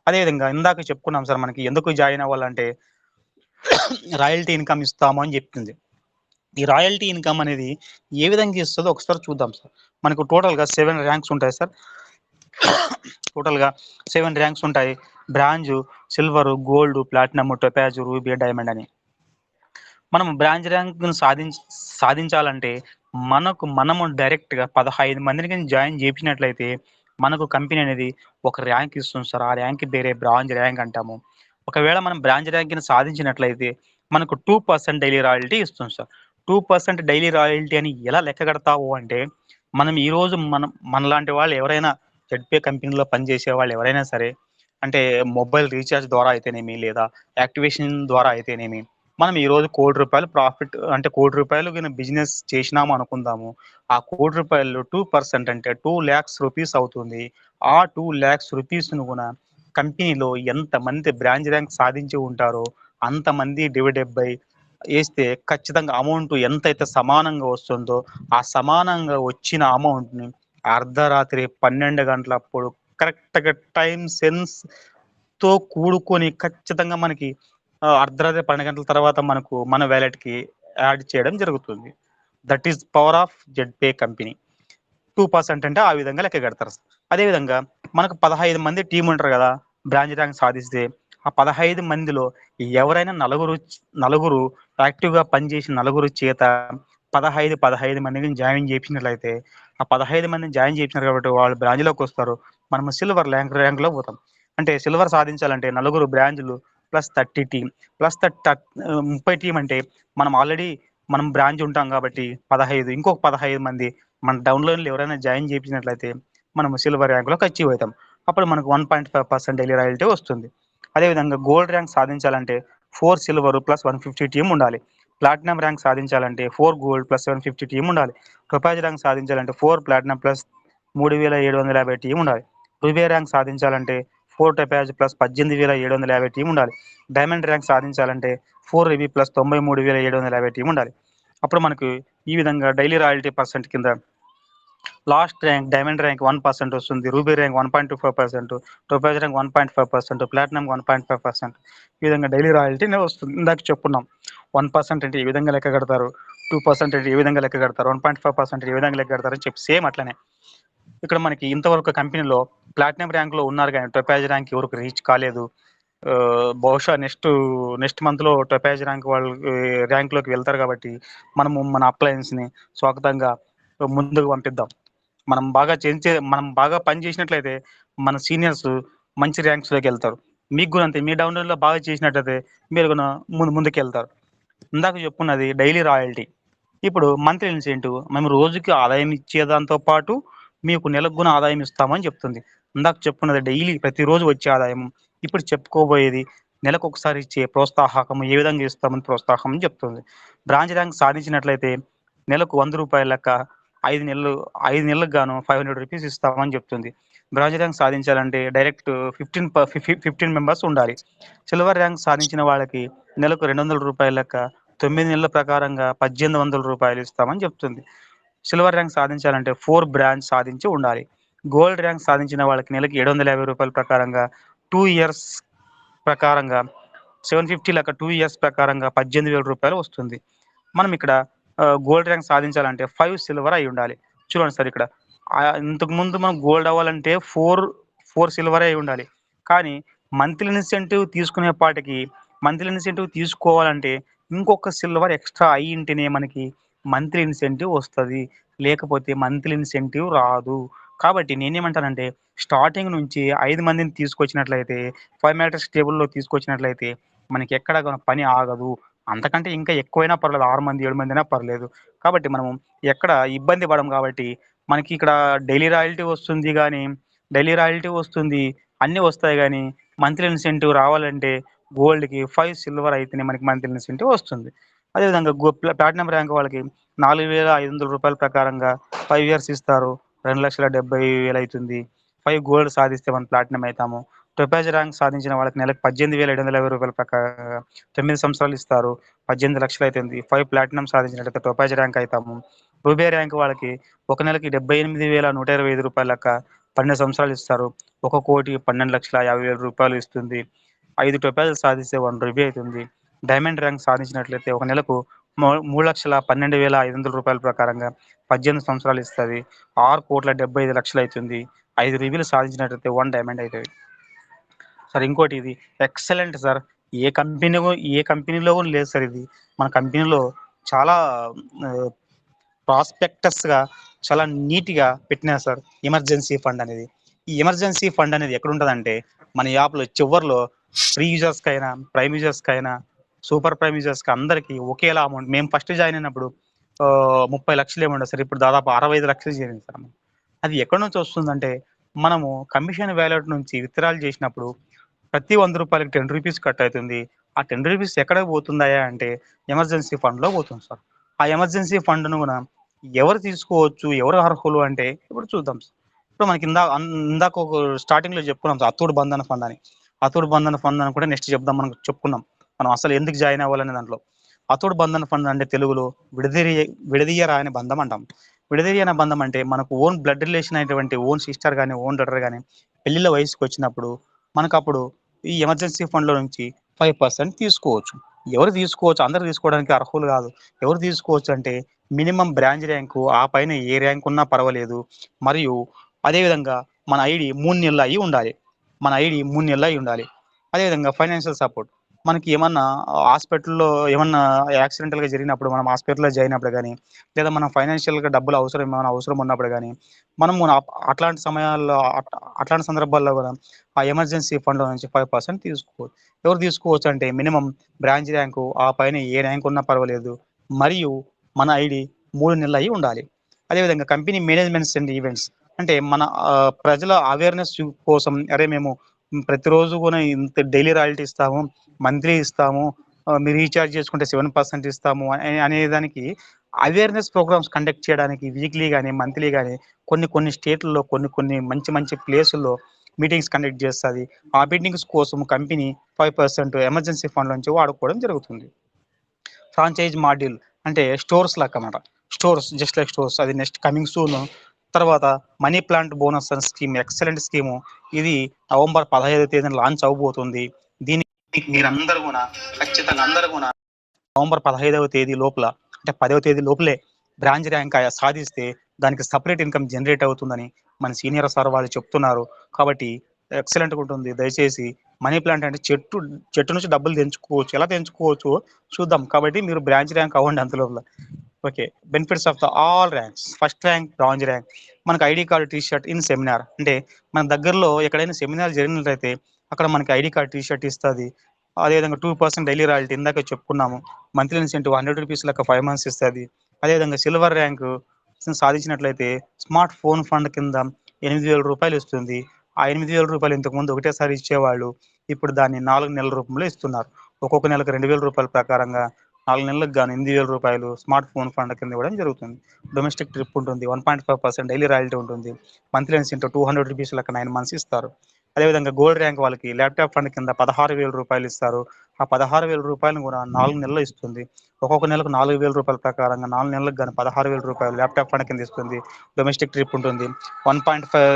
అదేవిధంగా ఇందాక చెప్పుకున్నాం సార్ మనకి ఎందుకు జాయిన్ అవ్వాలంటే [coughs] రాయల్టీ ఇన్కమ్ ఇస్తాము అని చెప్తుంది ఈ రాయల్టీ ఇన్కమ్ అనేది ఏ విధంగా ఇస్తుందో ఒకసారి చూద్దాం సార్. మనకు టోటల్గా సెవెన్ ర్యాంక్స్ ఉంటాయి సార్. టోటల్గా సెవెన్ ర్యాంక్స్ ఉంటాయి. Bronze silver gold platinum topaz ruby diamond అని. మనం బ్రాంచ్ ర్యాంక్ సాధించ సాధించాలంటే మనకు మనము డైరెక్ట్గా పదహైదు మందిని జాయిన్ చేయించినట్లయితే మనకు కంపెనీ అనేది ఒక ర్యాంక్ ఇస్తుంది సార్. ఆ ర్యాంక్ పేరే బ్రాంజ్ ర్యాంక్ అంటాము. ఒకవేళ మనం బ్రాంచ్ ర్యాంక్ని సాధించినట్లయితే మనకు టూ పర్సెంట్ డైలీ రాయల్టీ ఇస్తుంది sir. Two percent daily royalty అని ఎలా లెక్క కడతావు అంటే మనం ఈ రోజు మనం మనలాంటి వాళ్ళు ఎవరైనా జెడ్పే కంపెనీలో పనిచేసే వాళ్ళు ఎవరైనా సరే అంటే మొబైల్ రీఛార్జ్ ద్వారా అయితేనేమి లేదా యాక్టివేషన్ ద్వారా అయితేనేమి మనం ఈ రోజు కోటి రూపాయలు ప్రాఫిట్ అంటే కోటి రూపాయలు బిజినెస్ చేసినాము అనుకుందాము ఆ కోటి రూపాయలు టూ పర్సెంట్ అంటే టూ ల్యాక్స్ రూపీస్ అవుతుంది. ఆ టూ ల్యాక్స్ రూపీస్ను కూడా కంపెనీలో ఎంతమంది బ్రాంచ్ ర్యాంక్ సాధించి ఉంటారో అంతమంది డివైడెడ్ బై వేస్తే ఖచ్చితంగా అమౌంట్ ఎంతైతే సమానంగా వస్తుందో ఆ సమానంగా వచ్చిన అమౌంట్ని అర్ధరాత్రి పన్నెండు గంటలప్పుడు కరెక్ట్గా టైం సెన్స్తో కూడుకొని ఖచ్చితంగా మనకి అర్ధరాత్రి పన్నెండు గంటల తర్వాత మనకు మన వ్యాలెట్కి కి యాడ్ చేయడం జరుగుతుంది. That is power of Z pay company. Two percent అంటే ఆ విధంగా లెక్క కడతారు అదేవిధంగా మనకు పదహైదు మంది టీం ఉంటారు కదా బ్రాంచ్ ర్యాంక్ సాధిస్తే ఆ పదహైదు మందిలో ఎవరైనా నలుగురు నలుగురు యాక్టివ్గా పనిచేసిన నలుగురు చేత పదహైదు పదహైదు మందిని జాయిన్ చేయించినట్లయితే ఆ పదహైదు మందిని జాయిన్ చేయించినారు కాబట్టి వాళ్ళు బ్రాంచ్లోకి వస్తారు. మనము సిల్వర్ ర్యాంక్ ర్యాంక్లో పోతాం. అంటే సిల్వర్ సాధించాలంటే నలుగురు బ్రాంచ్లు ప్లస్ థర్టీ టీం ప్లస్ ముప్పై టీం అంటే మనం ఆల్రెడీ మనం బ్రాంచ్ ఉంటాం కాబట్టి పదహైదు ఇంకొక పదహైదు మంది మన డౌన్లోన్లు ఎవరైనా జాయిన్ చేయించినట్లయితే మనం సిల్వర్ ర్యాంక్లోకి అచీవ్ అవుతాం. అప్పుడు మనకు one point five percent daily royalty వస్తుంది. అదేవిధంగా గోల్డ్ ర్యాంక్ సాధించాలంటే four silver plus one fifty team ఉండాలి. ప్లాటినం ర్యాంక్ సాధించాలంటే four gold plus one fifty team ఉండాలి. టొపాజ్ ర్యాంక్ సాధించాలంటే ఫోర్ ప్లాటినం ప్లస్ మూడు వేల ఏడు వందల యాభై టీం ఉండాలి. రుబే ర్యాంక్ సాధించాలంటే ఫోర్ టెపాజ్ ప్లస్ పద్దెనిమిది వేల ఏడు వందల యాభై టీం ఉండాలి. డైమండ్ ర్యాంక్ సాధించాలంటే ఫోర్ రిబీ ప్లస్ తొంభై మూడు వేల ఏడు వందల యాభై టీం ఉండాలి. అప్పుడు మనకు ఈ విధంగా డైలీ రాయల్టీ పర్సెంట్ కింద last rank diamond rank one percent వస్తుంది ruby rank one point two five percent topaz rank one point five percent platinum one point five percent. ఈ విధంగా డైలీ రాయల్టీ వస్తుంది. ఇందాక చెప్పున్నాం వన్ పర్సెంట్ అంటే ఈ విధంగా లెక్క కడతారు టూ పర్సెంట్ అంటే ఏ విధంగా లెక్క కడతారు వన్ పాయింట్ ఫైవ్ పర్సెంట్ ఏ విధంగా లెక్క కడతారు అని చెప్పి సేమ్ అట్లనే. ఇక్కడ మనకి ఇంతవరకు కంపెనీలో ప్లాటినం ర్యాంక్లో ఉన్నారు కానీ టొపాజ్ ర్యాంక్ ఎవరికి రీచ్ కాలేదు. బహుశా నెక్స్ట్ నెక్స్ట్ మంత్లో టొపాజ్ ర్యాంక్ వాళ్ళు ర్యాంక్లోకి వెళ్తారు కాబట్టి మనము మన అప్లయన్స్ని స్వాగతంగా ముందుకు పంపిద్దాం. మనం బాగా చేసే మనం బాగా పని చేసినట్లయితే మన సీనియర్స్ మంచి ర్యాంక్స్లోకి వెళ్తారు. మీకు కూడా అంతే మీ డౌన్లోడ్లో బాగా చేసినట్లయితే మీరు కూడా ముందు ముందుకు వెళ్తారు. ఇందాక చెప్పుకున్నది డైలీ రాయల్టీ. ఇప్పుడు మంత్లీ ఇన్సెంటివ్ మేము రోజుకి ఆదాయం ఇచ్చేదాంతో పాటు మీకు నెలకు కూడా ఆదాయం ఇస్తామని చెప్తుంది. ఇందాక చెప్పుకున్నది డైలీ ప్రతిరోజు వచ్చే ఆదాయం ఇప్పుడు చెప్పుకోబోయేది నెలకు ఒకసారి ఇచ్చే ప్రోత్సాహకం ఏ విధంగా ఇస్తామని ప్రోత్సాహం అని చెప్తుంది. బ్రాంచ్ ర్యాంక్ సాధించినట్లయితే నెలకు వంద రూపాయల లెక్క ఐదు నెలలు ఐదు నెలలకు గాను ఫైవ్ హండ్రెడ్ రూపీస్ ఇస్తామని చెప్తుంది. బ్రాంచ్ ర్యాంక్ సాధించాలంటే డైరెక్ట్ ఫిఫ్టీన్ ఫిఫ్టీన్ మెంబర్స్ ఉండాలి. సిల్వర్ ర్యాంక్ సాధించిన వాళ్ళకి నెలకు రెండు వందల రూపాయల లెక్క తొమ్మిది నెలల ప్రకారంగా పద్దెనిమిది వందల రూపాయలు ఇస్తామని చెప్తుంది. సిల్వర్ ర్యాంక్ సాధించాలంటే ఫోర్ బ్రాంచ్ సాధించి ఉండాలి. గోల్డ్ ర్యాంక్ సాధించిన వాళ్ళకి నెలకి ఏడు వందల యాభై రూపాయల ప్రకారంగా టూ ఇయర్స్ ప్రకారంగా సెవెన్ ఫిఫ్టీ లెక్క టూ ఇయర్స్ ప్రకారంగా పద్దెనిమిది వేల రూపాయలు వస్తుంది. మనం ఇక్కడ గోల్డ్ ర్యాంక్ సాధించాలంటే ఫైవ్ సిల్వర్ అయి ఉండాలి. చూడండి సార్ ఇక్కడ. ఇంతకు ముందు మనం గోల్డ్ అవ్వాలంటే ఫోర్ ఫోర్ సిల్వర్ అయి ఉండాలి. కానీ మంత్లీ ఇన్సెంటివ్ తీసుకునే పాటికి మంత్లీ ఇన్సెంటివ్ తీసుకోవాలంటే ఇంకొక సిల్వర్ ఎక్స్ట్రా అయి ఉంటేనే మనకి మంత్లీ ఇన్సెంటివ్ వస్తుంది. లేకపోతే మంత్లీ ఇన్సెంటివ్ రాదు. కాబట్టి నేనేమంటానంటే స్టార్టింగ్ నుంచి ఐదు మందిని తీసుకొచ్చినట్లయితే ఫైవ్ మ్యాట్రిక్స్ టేబుల్లో తీసుకొచ్చినట్లయితే మనకి ఎక్కడ పని ఆగదు. అంతకంటే ఇంకా ఎక్కువైనా పర్లేదు ఆరు మంది ఏడు మంది అయినా పర్లేదు. కాబట్టి మనం ఎక్కడ ఇబ్బంది పడం కాబట్టి మనకి ఇక్కడ డైలీ రాయల్టీ వస్తుంది కానీ డైలీ రాయల్టీ వస్తుంది అన్నీ వస్తాయి కానీ మంత్లీ ఇన్సెంటివ్ రావాలంటే గోల్డ్కి ఫైవ్ సిల్వర్ అయితేనే మనకి మంత్లీ ఇన్సెంటివ్ వస్తుంది. అదేవిధంగా గో ప్లాటినం ర్యాంక్ వాళ్ళకి నాలుగు వేల ఐదు వందల రూపాయల ప్రకారంగా ఫైవ్ ఇయర్స్ ఇస్తారు. రెండు లక్షల డెబ్బై వేలు అవుతుంది. ఫైవ్ గోల్డ్ సాధిస్తే మనం ప్లాటినం అవుతాము. టొపాజ్ ర్యాంక్ సాధించిన వాళ్ళకి నెలకు పద్దెనిమిది వేల ఏడు వందల యాభై రూపాయల ప్రకారం తొమ్మిది సంవత్సరాలు ఇస్తారు. పద్దెనిమిది లక్షలు అవుతుంది ఫైవ్ ప్లాటినం సాధించినట్లయితే టొపాజ్ ర్యాంక్ అవుతాము రూబే ర్యాంక్ వాళ్ళకి ఒక నెలకి డెబ్బై ఎనిమిది వేల నూట ఇరవై ఐదు రూపాయల లెక్క పన్నెండు సంవత్సరాలు ఇస్తారు. ఒక కోటి పన్నెండు లక్షల యాభై వేల రూపాయలు ఇస్తుంది. ఐదు టొపాజులు సాధిస్తే వన్ రూపీ అవుతుంది డైమండ్ ర్యాంక్ సాధించినట్లయితే ఒక నెలకు మూ- మూడు లక్షల పన్నెండు వేల ఐదు వందల రూపాయల ప్రకారంగా పద్దెనిమిది సంవత్సరాలు ఇస్తుంది. ఆరు కోట్ల డెబ్బై ఐదు లక్షలు అవుతుంది ఐదు రివ్యూలు సాధించినట్లయితే వన్ డైమండ్ అవుతుంది సార్ ఇంకోటి ఇది. Excellent sir. ఏ కంపెనీ ఏ కంపెనీలో కూడా లేదు సార్ ఇది. మన కంపెనీలో చాలా ప్రాస్పెక్టస్గా చాలా నీట్గా పెట్టినారు సార్ ఎమర్జెన్సీ ఫండ్ అనేది. ఈ ఎమర్జెన్సీ ఫండ్ అనేది ఎక్కడ ఉంటుందంటే మన యాప్లో చివర్లో ఫ్రీ యూజర్స్కి అయినా ప్రైమ్ యూజర్స్కి అయినా సూపర్ ప్రైమ్ యూజర్స్కి అందరికీ ఒకేలా అమౌంట్ మేము ఫస్ట్ జాయిన్ అయినప్పుడు ముప్పై లక్షలు ఏముండే సార్. ఇప్పుడు దాదాపు అరవై ఐదు లక్షలు చేరింది సార్. అది ఎక్కడి నుంచి వస్తుందంటే మనము కమిషన్ వ్యాలెట్ నుంచి విత్డ్రాల్ చేసినప్పుడు ప్రతి వంద రూపాయలకి టెన్ రూపీస్ కట్ అవుతుంది. ఆ టెన్ రూపీస్ ఎక్కడ పోతుందాయా అంటే ఎమర్జెన్సీ ఫండ్లో పోతుంది సార్. ఆ ఎమర్జెన్సీ ఫండ్ను కూడా ఎవరు తీసుకోవచ్చు ఎవరు అర్హులు అంటే ఇప్పుడు చూద్దాం సార్. ఇప్పుడు మనకి ఇందా ఇందాక ఒక స్టార్టింగ్లో చెప్పుకున్నాం సార్ అతోడు బంధన ఫండ్ అని. అతోడు బంధన ఫండ్ అని కూడా నెక్స్ట్ చెప్దాం మనం చెప్పుకున్నాం. మనం అసలు ఎందుకు జాయిన్ అవ్వాలనే దాంట్లో. అతోడు బంధన ఫండ్ అంటే తెలుగులో విడదీయ విడదీయరా అనే బంధం అంటాం. విడదీయన బంధం అంటే మనకు ఓన్ బ్లడ్ రిలేషన్ అయినటువంటి ఓన్ సిస్టర్ కానీ ఓన్ డాటర్ కానీ పెళ్ళిళ్ళ వయసుకు వచ్చినప్పుడు మనకు అప్పుడు ఈ ఎమర్జెన్సీ ఫండ్లో నుంచి ఫైవ్ పర్సెంట్ తీసుకోవచ్చు. ఎవరు తీసుకోవచ్చు? అందరు తీసుకోవడానికి అర్హులు కాదు. ఎవరు తీసుకోవచ్చు అంటే మినిమం బ్రాంచ్ ర్యాంకు ఆ పైన ఏ ర్యాంక్ ఉన్నా పర్వాలేదు. మరియు అదేవిధంగా మన ఐడి మూడు నెలలు అయి ఉండాలి. మన ఐడి మూడు నెలలు అయి ఉండాలి. అదేవిధంగా ఫైనాన్షియల్ సపోర్ట్. మనకి ఏమన్నా హాస్పిటల్లో ఏమన్నా యాక్సిడెంటల్గా జరిగినప్పుడు మనం హాస్పిటల్లో జాయిన్ అయినప్పుడు కానీ లేదా మనం ఫైనాన్షియల్గా డబ్బులు అవసరం ఏమైనా అవసరం ఉన్నప్పుడు కానీ మనం అట్లాంటి సమయాల్లో అట్లాంటి సందర్భాల్లో కూడా ఆ ఎమర్జెన్సీ ఫండ్లో నుంచి ఫైవ్ పర్సెంట్ తీసుకోవచ్చు ఎవరు తీసుకోవచ్చు అంటే మినిమం బ్రాంచ్ ర్యాంకు ఆ పైన ఏ ర్యాంక్ ఉన్నా పర్వాలేదు మరియు మన ఐడి మూడు నెలలు అయి ఉండాలి. అదేవిధంగా కంపెనీ మేనేజ్మెంట్స్ అండ్ ఈవెంట్స్ అంటే మన ప్రజల అవేర్నెస్ కోసం అరే మేము ప్రతిరోజు కూడా ఇంత డైలీ రాయల్టీ ఇస్తాము మంత్లీ ఇస్తాము మీరు రీఛార్జ్ చేసుకుంటే సెవెన్ పర్సెంట్ ఇస్తాము అనే అనే దానికి అవేర్నెస్ ప్రోగ్రామ్స్ కండక్ట్ చేయడానికి వీక్లీ కానీ మంత్లీ కానీ కొన్ని కొన్ని స్టేట్లలో కొన్ని కొన్ని మంచి మంచి ప్లేసుల్లో మీటింగ్స్ కండక్ట్ చేస్తుంది. ఆ మీటింగ్స్ కోసం company five percent emergency fund నుంచి వాడుకోవడం జరుగుతుంది. ఫ్రాంచైజ్ మాడ్యూల్ అంటే స్టోర్స్ లాగా అన్నమాట స్టోర్స్ జస్ట్ లైక్ స్టోర్స్ అది నెక్స్ట్ కమింగ్ సూన్ తర్వాత మనీ ప్లాంట్ బోనస్ అనే స్కీమ్ ఎక్సలెంట్ స్కీము. ఇది నవంబర్ పదహైదు తేదీన లాంచ్ అవబోతుంది. దీనికి మీరందరూ కూడా ఖచ్చితంగా అందరూ కూడా నవంబర్ పదహైదవ తేదీ లోపల అంటే పదవ తేదీ లోపలే బ్రాంచ్ ర్యాంక్ సాధిస్తే దానికి సపరేట్ ఇన్కమ్ జనరేట్ అవుతుందని మన సీనియర్ సార్ వాళ్ళు చెప్తున్నారు. కాబట్టి ఎక్సలెంట్గా ఉంటుంది. దయచేసి మనీ ప్లాంట్ అంటే చెట్టు చెట్టు నుంచి డబ్బులు తెంచుకోవచ్చు. ఎలా తెంచుకోవచ్చు? చూద్దాం. కాబట్టి మీరు బ్రాంచ్ ర్యాంక్ అవ్వండి అంత లోపల. Okay benefits of the all ranks first rank bronze rank మనకు ID card T shirt in seminar అంటే మన దగ్గరలో ఎక్కడైనా సెమినార్ జరిగినట్లయితే అక్కడ మనకి ఐడి కార్డ్ టీ షర్ట్ ఇస్తుంది. అదేవిధంగా టూ పర్సెంట్ డైలీ రాయల్టీ ఇందాక చెప్పుకున్నాము. మంత్లీ ఇన్సెంటివ్ హండ్రెడ్ రూపీస్ లెక్క ఫైవ్ మంత్స్ ఇస్తుంది. అదేవిధంగా సిల్వర్ ర్యాంక్ సాధించినట్లయితే స్మార్ట్ ఫోన్ ఫండ్ కింద ఎనిమిది వేల రూపాయలు ఇస్తుంది. ఆ ఎనిమిది వేల రూపాయలు ఇంతకుముందు ఒకటేసారి ఇచ్చేవాళ్ళు. ఇప్పుడు దాన్ని నాలుగు నెలల రూపంలో ఇస్తున్నారు. ఒక్కొక్క నెలకు రెండు వేల రూపాయల ప్రకారంగా నాలుగు నెలలకు గాను ఎనిమిది వేల రూపాయలు స్మార్ట్ ఫోన్ ఫండ్ కింద ఇవ్వడం జరుగుతుంది. డొమెస్టిక్ ట్రిప్ ఉంటుంది. One point five percent daily royalty ఉంటుంది. Monthly incentive two hundred rupees లెక్క నైన్ మంత్స్ ఇస్తారు. అదేవిధంగా గోల్డ్ ర్యాంక్ వాళ్ళకి ల్యాప్టాప్ ఫండ్ కింద పదహారు వేల రూపాయలు ఇస్తారు. ఆ పదహారు వేల రూపాయలను కూడా నాలుగు నెలలు ఇస్తుంది. ఒక్కొక్క నెలకు నాలుగు వేల రూపాయల ప్రకారంగా నాలుగు నెలలకు కానీ పదహారు వేల రూపాయలు ల్యాప్టాప్ ఫండ్ కింద ఇస్తుంది. డొమెస్టిక్ ట్రిప్ ఉంటుంది. One point five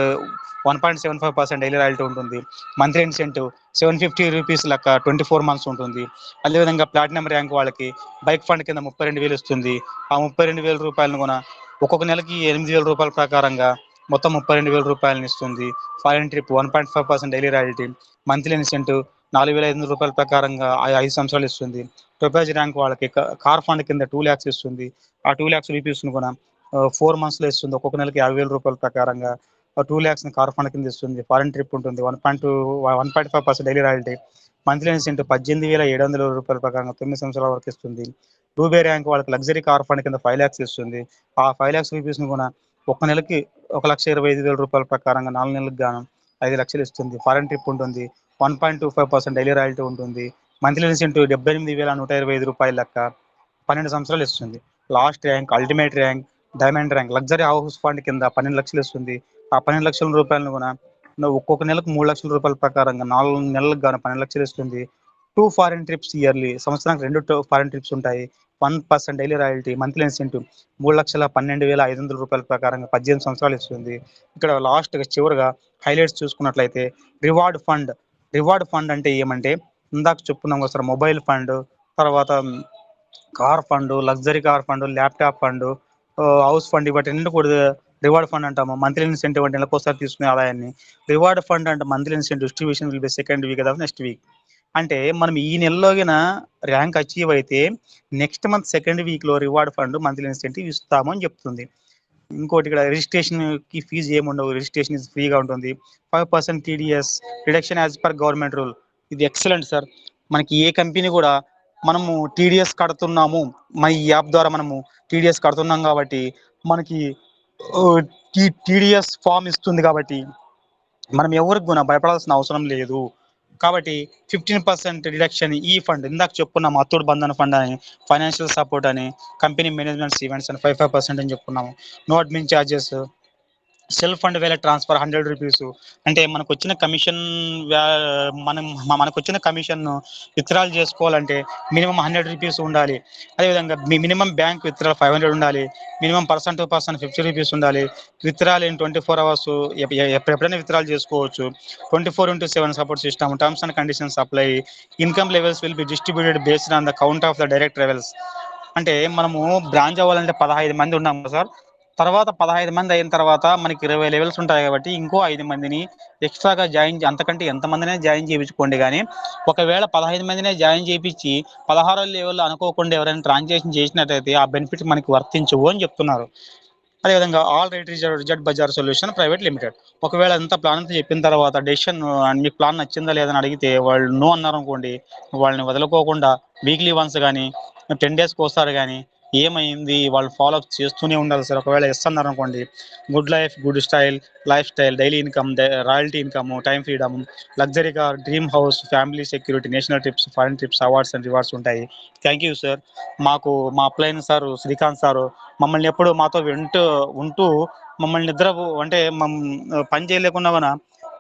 one point seven five percent daily royalty ఉంటుంది. Monthly incentive seven fifty rupees లెక్క ట్వంటీ ఫోర్ మంత్స్ ఉంటుంది. అదేవిధంగా ప్లాటినం ర్యాంక్ వాళ్ళకి బైక్ ఫండ్ కింద ముప్పై రెండు వేలు ఇస్తుంది. ఆ ముప్పై రెండు వేల రూపాయలను కూడా ఒక్కొక్క నెలకి ఎనిమిది వేల రూపాయల ప్రకారంగా మొత్తం ముప్పై రెండు వేల రూపాయలను ఇస్తుంది. Foreign trip one point five percent daily royalty. Monthly incentive నాలుగు వేల ఐదు వందల రూపాయల ప్రకారంగా ఐదు సంవత్సరాలు ఇస్తుంది. టొపాజ్ ర్యాంక్ వాళ్ళకి కార్ ఫండ్ కింద టూ ల్యాక్స్ ఇస్తుంది. ఆ టూ ల్యాక్స్ రూపీస్ కూడా ఫోర్ మంత్స్లో ఇస్తుంది. ఒక్కొక్క నెలకి యాభై వేల రూపాయల ప్రకారంగా టూ ల్యాక్స్ కార్ ఫండ్ కింద ఇస్తుంది. ఫారెన్ ట్రిప్ ఉంటుంది. One point two one point five percent daily royalty. Monthly incentive పద్దెనిమిది వేల ఏడు వందల రూపాయల ప్రకారంగా తొమ్మిది సంవత్సరాల వరకు ఇస్తుంది. రూబే ర్యాంక్ వాళ్ళకి లగ్జరీ కార్ ఫండ్ కింద ఫైవ్ ల్యాక్స్ ఇస్తుంది. ఆ ఫైవ్ ల్యాక్స్ రూపీస్ని కూడా ఒక నెలకి ఒక లక్ష ఇరవై ఐదు వేల రూపాయల ప్రకారంగా నాలుగు నెలలకు గాను ఐదు లక్షలు ఇస్తుంది. ఫారెన్ ట్రిప్ ఉంటుంది. One point two five percent daily royalty ఉంటుంది. మంత్లీ ఇన్సెంటివ్ డెబ్బై ఎనిమిది వేల నూట ఇరవై ఐదు రూపాయల లెక్క పన్నెండు సంవత్సరాలు ఇస్తుంది. Last rank ultimate rank diamond rank luxury house fund కింద పన్నెండు లక్షలు ఇస్తుంది. ఆ పన్నెండు లక్షల రూపాయలను కూడా ఒక్కొక్క నెలకు మూడు లక్షల రూపాయల ప్రకారంగా నాలుగు నెలలకు గాను పన్నెండు లక్షలు ఇస్తుంది. టూ ఫారెన్ ట్రిప్స్ ఇయర్లీ సంవత్సరానికి రెండు ఫారెన్ ట్రిప్స్ ఉంటాయి. One percent daily royalty monthly incentive మూడు లక్షల పన్నెండు వేల ఐదు వందల రూపాయల ప్రకారంగా పద్దెనిమిది సంవత్సరాలు ఇస్తుంది. ఇక్కడ లాస్ట్ చివరిగా హైలైట్స్ చూసుకున్నట్లయితే రివార్డ్ ఫండ్. రివార్డ్ ఫండ్ అంటే ఏమంటే ఇందాక చెప్పుకున్నాం కదా సార్ మొబైల్ ఫండ్ తర్వాత car fund luxury car fund laptop fund house fund ఇవన్నీ కూడా రివార్డ్ ఫండ్ అంటాము. మంత్లీ ఇన్సెంటివ్ అంటే ఒకసారి తీసుకునే ఆదాయాన్ని. రివార్డ్ ఫండ్ అంటే monthly incentive distribution will be second week కదా నెక్స్ట్ వీక్. అంటే మనం ఈ నెలలోగిన ర్యాంక్ అచీవ్ అయితే నెక్స్ట్ మంత్ సెకండ్ వీక్లో రివార్డ్ ఫండ్ మంత్లీ ఇన్సెంటివ్ ఇస్తాము అని చెప్తుంది. ఇంకోటి ఇక్కడ రిజిస్ట్రేషన్కి ఫీజు ఏముండవు రిజిస్ట్రేషన్ ఇస్ ఫ్రీగా ఉంటుంది. Five percent TDS reduction as per government rule. ఇది ఎక్సలెంట్ సార్. మనకి ఏ కంపెనీ కూడా మనము టీడీఎస్ కడుతున్నాము మన ఈ యాప్ ద్వారా మనము టీడీఎస్ కడుతున్నాం కాబట్టి మనకి టీడీఎస్ ఫామ్ ఇస్తుంది కాబట్టి మనం ఎవరికి కూడా భయపడాల్సిన అవసరం లేదు. కాబట్టి ఫిఫ్టీన్ పర్సెంట్ రిడక్షన్ ఈ ఫండ్ ఇందాక చెప్పుకున్నాము అత్తూరు బంధన ఫండ్ అని ఫైనాన్షియల్ సపోర్ట్ అని కంపెనీ మేనేజ్మెంట్ ఈవెంట్స్ అని ఫైవ్ ఫైవ్ పర్సెంట్ అని చెప్పుకున్నాము. No admin charges self fund వేల ట్రాన్స్ఫర్ హండ్రెడ్ రూపీస్. అంటే మనకు వచ్చిన కమిషన్ మనం మనకు వచ్చిన కమిషన్ను విత్డ్రాల్ చేసుకోవాలంటే మినిమం హండ్రెడ్ రూపీస్ ఉండాలి. అదేవిధంగా minimum bank withdrawal five hundred ఉండాలి. Minimum person to person fifty rupees ఉండాలి. Withdrawal in twenty four hours ఎప్పుడైనా విత్డ్రాల్ చేసుకోవచ్చు. Twenty four into seven support system terms and conditions apply. Income levels will be distributed based on the count of the direct levels అంటే మనము బ్రాంచ్ అవ్వాలంటే పదహైదు మంది ఉన్నాం సార్. తర్వాత పదహైదు మంది అయిన తర్వాత మనకి ఇరవై లెవెల్స్ ఉంటాయి కాబట్టి ఇంకో ఐదు మందిని ఎక్స్ట్రాగా జాయిన్ అంతకంటే ఎంతమందినే జాయిన్ చేయించుకోండి కానీ ఒకవేళ పదహైదు మందినే జాయిన్ చేయించి పదహారో లెవెల్ అనుకోకుండా ఎవరైనా ట్రాన్సాక్షన్ చేసినట్టయితే ఆ బెనిఫిట్ మనకి వర్తించవు అని చెప్తున్నారు. అదేవిధంగా all right reserve resort Bazar solution private limited ఒకవేళ ఎంత ప్లాన్ అంతా చెప్పిన తర్వాత డెసిషన్ మీకు ప్లాన్ నచ్చిందా లేదని అడిగితే వాళ్ళు నో అన్నారు అనుకోండి వాళ్ళని వదులుకోకుండా వీక్లీ వన్స్ కానీ టెన్ డేస్కి ఒకసారి కానీ ఏమైంది? వాళ్ళు ఫాలో అప్ చేస్తూనే ఉండాలి సార్. ఒకవేళ ఇస్తున్నారు అనుకోండి good life good style life style daily income royalty income time freedom luxury car dream house family security national trips foreign trips awards and rewards ఉంటాయి. థ్యాంక్ యూ సార్ మాకు మా అప్లైన్ సార్ శ్రీకాంత్ సారు మమ్మల్ని ఎప్పుడు మాతో వింటూ ఉంటూ మమ్మల్ని నిద్ర అంటే పని చేయలేకున్నా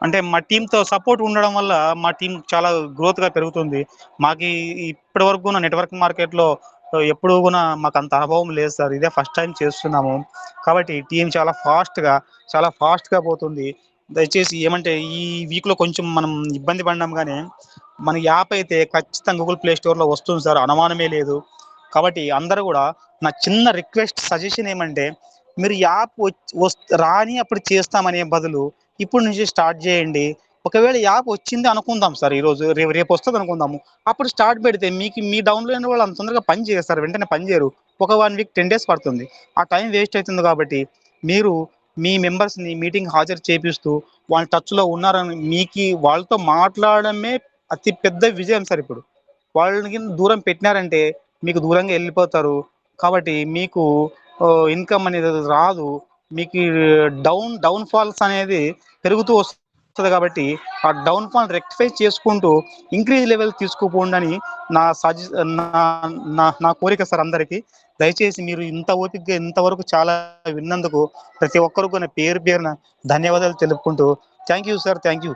అంటే మా టీంతో సపోర్ట్ ఉండడం వల్ల మా టీం చాలా గ్రోత్గా పెరుగుతుంది. మాకు ఇప్పటి వరకు నెట్వర్క్ మార్కెట్లో ఎప్పుడు కూడా మాకు అంత అనుభవం లేదు సార్. ఇదే ఫస్ట్ టైం చేస్తున్నాము. కాబట్టి టీం చాలా ఫాస్ట్గా చాలా ఫాస్ట్గా పోతుంది. దయచేసి ఏమంటే ఈ వీక్లో కొంచెం మనం ఇబ్బంది పడినాం కానీ మన యాప్ అయితే ఖచ్చితంగా గూగుల్ ప్లే స్టోర్లో వస్తుంది సార్. అనుమానమే లేదు. కాబట్టి అందరూ కూడా నా చిన్న రిక్వెస్ట్ సజెషన్ ఏమంటే మీరు యాప్ వస్త్ రాని అప్పుడు చేస్తామనే బదులు ఇప్పుడు నుంచి స్టార్ట్ చేయండి. ఒకవేళ యాప్ వచ్చింది అనుకుందాం సార్ ఈరోజు రేపు రేపు వస్తుంది అనుకుందాము. అప్పుడు స్టార్ట్ పెడితే మీకు మీ డౌన్లో వాళ్ళు అంత తొందరగా పని చేస్తారు వెంటనే పని చేయరు. ఒక వన్ వీక్ టెన్ డేస్ పడుతుంది. ఆ టైం వేస్ట్ అవుతుంది కాబట్టి మీరు మీ మెంబర్స్ని మీటింగ్ హాజరు చేపిస్తూ వాళ్ళ టచ్లో ఉన్నారని మీకు వాళ్ళతో మాట్లాడడమే అతి పెద్ద విజయం సార్ ఇప్పుడు. వాళ్ళకి దూరం పెట్టినారంటే మీకు దూరంగా వెళ్ళిపోతారు. కాబట్టి మీకు ఇన్కమ్ అనేది రాదు. మీకు డౌన్ డౌన్ ఫాల్స్ అనేది పెరుగుతూ వస్తుంది కాబట్టి ఆ డౌన్ ఫాల్ రెక్టిఫై చేసుకుంటూ ఇంక్రీజ్ లెవెల్ తీసుకుపోండి అని నా సజె నా నా కోరిక సార్ అందరికీ. దయచేసి మీరు ఇంత ఓపికగా ఇంతవరకు చాలా విన్నందుకు ప్రతి ఒక్కరికి పేరు పేరున ధన్యవాదాలు తెలుపుకుంటూ thank you sir thank you.